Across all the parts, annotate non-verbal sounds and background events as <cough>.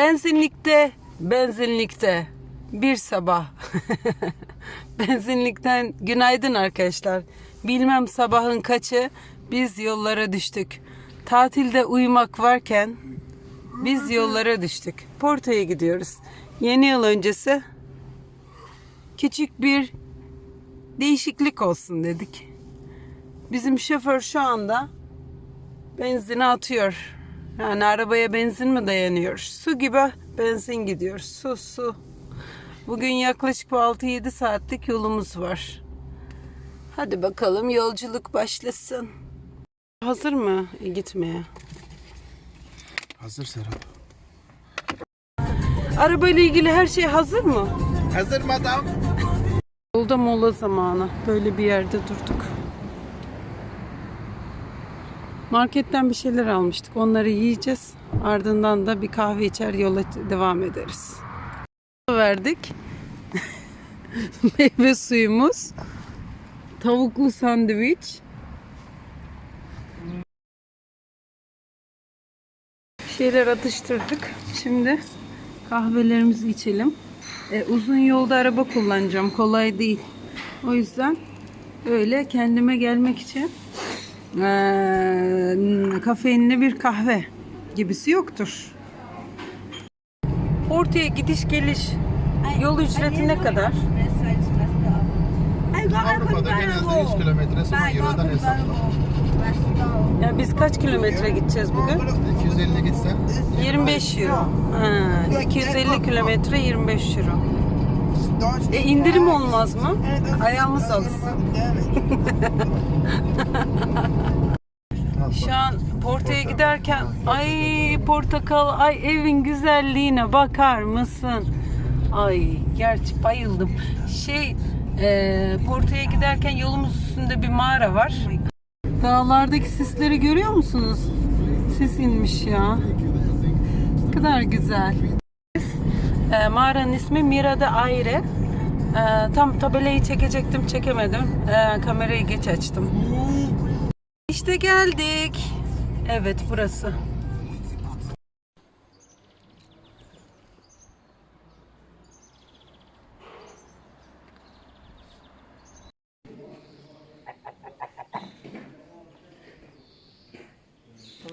Benzinlikte, benzinlikte bir sabah. <laughs> Benzinlikten günaydın arkadaşlar. Bilmem sabahın kaçı biz yollara düştük. Tatilde uyumak varken biz yollara düştük. Porto'ya gidiyoruz. Yeni yıl öncesi küçük bir değişiklik olsun dedik. Bizim şoför şu anda benzini atıyor. Yani arabaya benzin mi dayanıyor? Su gibi benzin gidiyor. Su su. Bugün yaklaşık bir 6-7 saatlik yolumuz var. Hadi bakalım yolculuk başlasın. Hazır mı gitmeye? Hazır Serap. Arabayla ilgili her şey hazır mı? Hazır madam. Yolda mola zamanı. Böyle bir yerde durduk. Marketten bir şeyler almıştık. Onları yiyeceğiz. Ardından da bir kahve içer yola devam ederiz. Verdik. <laughs> Meyve suyumuz. Tavuklu sandviç. Bir şeyler atıştırdık. Şimdi kahvelerimizi içelim. E, uzun yolda araba kullanacağım. Kolay değil. O yüzden öyle kendime gelmek için e, kafeinli bir kahve gibisi yoktur. Ortaya gidiş geliş yol ücreti ne kadar? Avrupa'da en az 100 kilometre sonra Euro'dan hesapla. Ya biz kaç kilometre gideceğiz bugün? 250 gitsen 25 euro. Ha, 250 kilometre 25 euro. E indirim olmaz mı? Ayağımız alışsın. Şu an Porto'ya giderken ay portakal ay evin güzelliğine bakar mısın? Ay gerçi bayıldım. Şey e, Porto'ya giderken yolumuz üstünde bir mağara var. Dağlardaki sisleri görüyor musunuz? Sis inmiş ya. Ne kadar güzel. E, mağaranın ismi Mira de Aire. E, tam tabelayı çekecektim çekemedim. E, kamerayı geç açtım. İşte geldik. Evet burası.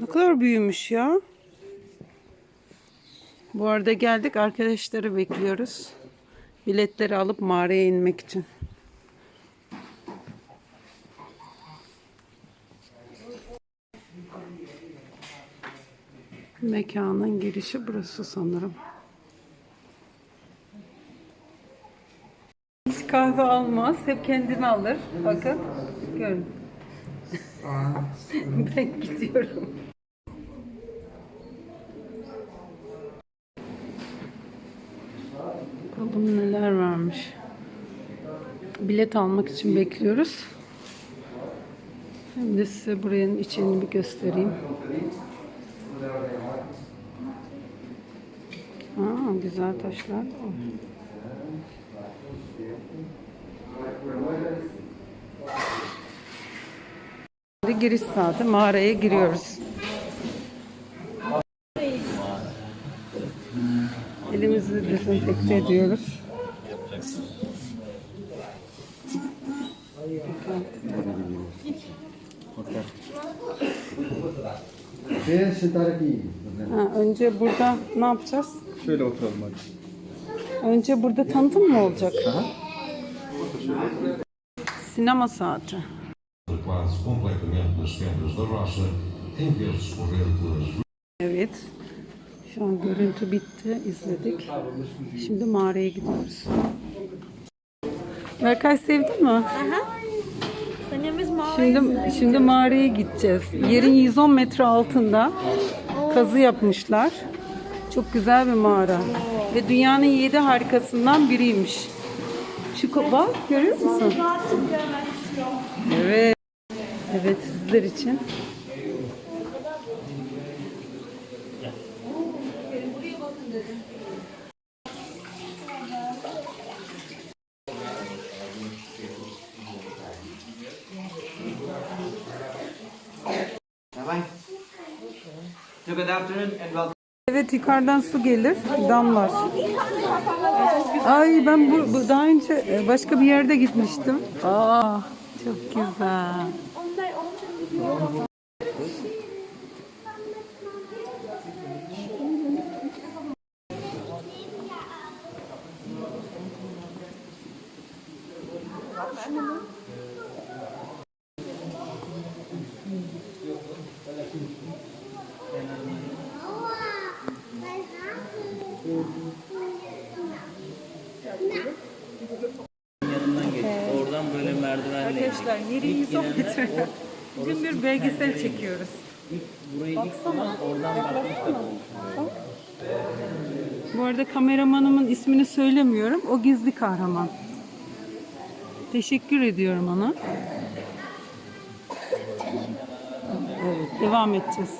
Ne kadar büyümüş ya. Bu arada geldik arkadaşları bekliyoruz. Biletleri alıp mağaraya inmek için. Mekanın girişi burası sanırım. Hiç kahve almaz. Hep kendini alır. Bakın. Görün. <laughs> ben gidiyorum. Bakalım neler varmış. Bilet almak için bekliyoruz. Hem de size buranın içini bir göstereyim. Aa, güzel taşlar. Giriş saati mağaraya giriyoruz. Elimizi dezenfekte ediyoruz. Ha, önce burada ne yapacağız? şöyle oturalım hadi. Önce burada tanıtım mı olacak? Sinema saati. Evet. Şu an görüntü bitti. izledik. Şimdi mağaraya gidiyoruz. Berkay sevdin mi? Şimdi şimdi mağaraya gideceğiz. Yerin 110 metre altında kazı yapmışlar. Çok güzel bir mağara. Ve dünyanın 7 harikasından biriymiş. Şu bak görüyor musun? Evet. Evet sizler için. Evet yukarıdan su gelir, damlar. Ay ben bu, bu daha önce e, başka bir yerde gitmiştim. Aa çok güzel. yanından geç. Oradan böyle merdivenle. Arkadaşlar yeri 110 metre. Bugün bir belgesel çekiyoruz. Burayı ilk zaman oradan bakmışlar. Bu arada kameramanımın ismini söylemiyorum. O gizli kahraman. Teşekkür ediyorum ona. Evet, devam edeceğiz.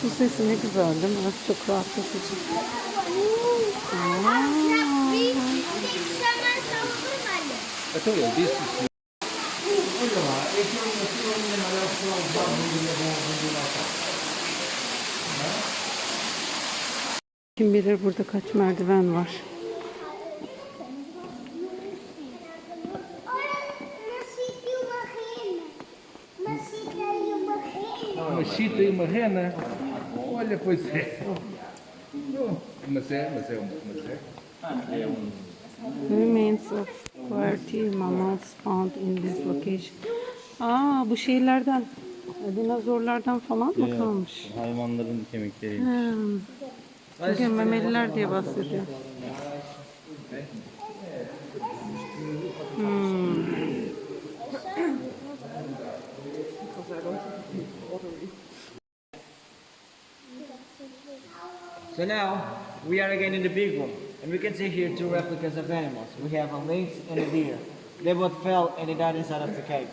Su sesi ne güzel değil mi? Çok rahatlatıcı. Kim bilir burada kaç merdiven var. E é. Oh, Mas é, mas é, mas é. Remains of QWERTY mammals found in this location. Aa bu şeylerden, dinozorlardan falan mı kalmış? Hayvanların kemikleri. Hmm. Bugün memeliler diye bahsediyor. Hmm. So now we are again in the big room, and we can see here two replicas of animals. We have a lynx and a deer. They both fell and they died inside of the cave.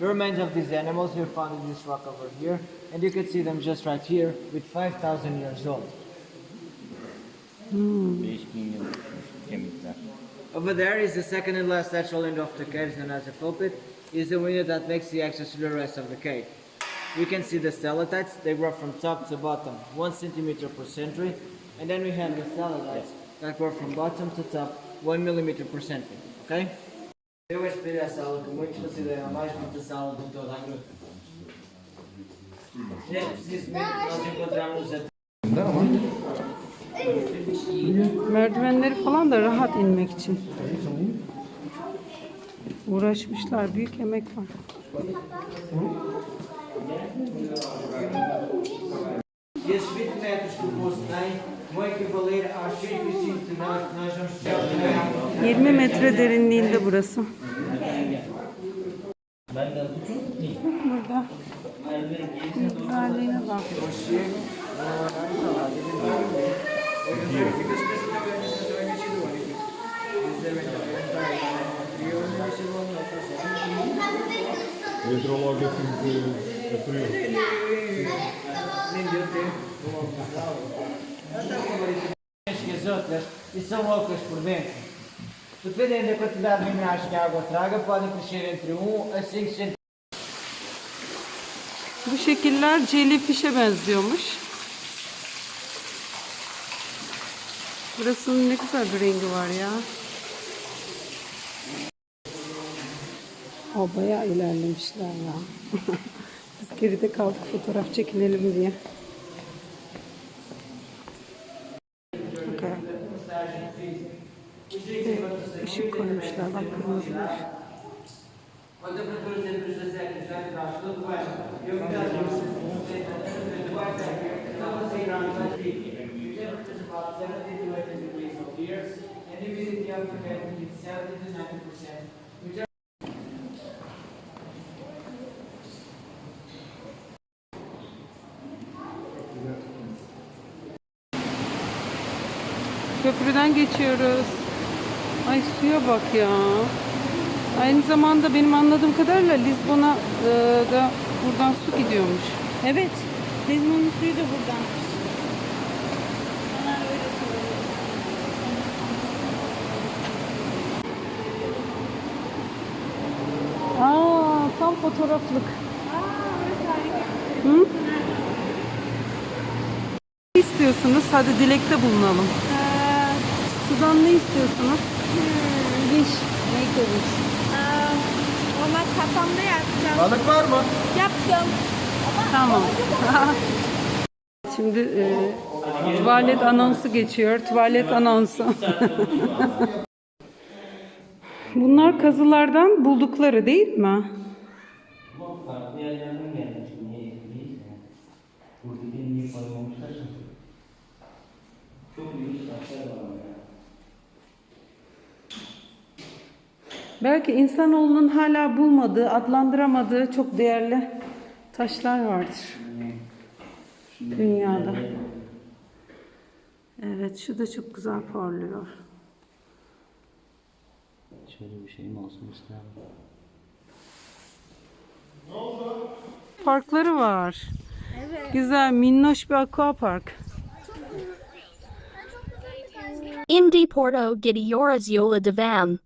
The remains of these animals were found in this rock over here, and you can see them just right here with 5,000 years old. Over there is the second and last natural end of the cave, known as a pulpit, is the window that makes the access to the rest of the cave. We can see the stalactites, they grow from top to bottom, one centimeter per century, and then we have the stalagmites that grow from bottom to top, one millimeter per century, ok? Eu esperei a sala que muitos consideram a mais bonita sala de toda a gruta. Neste preciso momento nós encontramos a Merdivenleri falan da rahat inmek için. Uğraşmışlar, büyük emek var. E esses 20 metros que o poço tem vão equivaler aos 105 toneladas que nós vamos precisar 20 metre derinliğinde burası. Burada güzelliğine bak. Entrou logo assim de frio. Nem deu tempo. Elas estão com variações que as outras e são loucas por dentro. Dependendo da quantidade de minerais que a água traga, podem crescer entre 1 a 5 centímetros. Bu şekiller jellyfish'e benziyormuş. Burasının ne güzel bir rengi var ya. O bayağı ilerlemişler ya. <laughs> Geride kaldık fotoğraf çekinelim diye. Okay. Evet, ışık koymuşlar bak kırmızı ışık. Quando a temperatura sempre dos séculos já atrás, tudo bem. Eu me dá Estava a sair anos mais big. Temperatures about 70 to 80 degrees Celsius, and humidity up to 70 to 90 percent. Which are Köprüden geçiyoruz. Ay suya bak ya. Aynı zamanda benim anladığım kadarıyla Lizbon'a e, da buradan su gidiyormuş. Evet. Lizbon'un suyu da buradan. Bana öyle söylüyor. Aa, tam fotoğraflık. Hı? Ne istiyorsunuz? Hadi dilekte bulunalım. Sudan ne istiyorsunuz? Wish. Make a wish. Ama kafamda yapacağım. Balık var mı? Yaptım. Tamam. <laughs> Şimdi e, tuvalet anonsu geçiyor. Tuvalet anonsu. <laughs> Bunlar kazılardan buldukları değil mi? Çok ilginç taşlar var ama ya. Belki insanoğlunun hala bulmadığı, adlandıramadığı çok değerli taşlar vardır. Dünyada. Evet, şu da çok güzel parlıyor. Şöyle bir şeyim olsun isterim. Parkları var. Güzel, minnoş bir aqua park. Indi Porto Gidioras Yola de Van.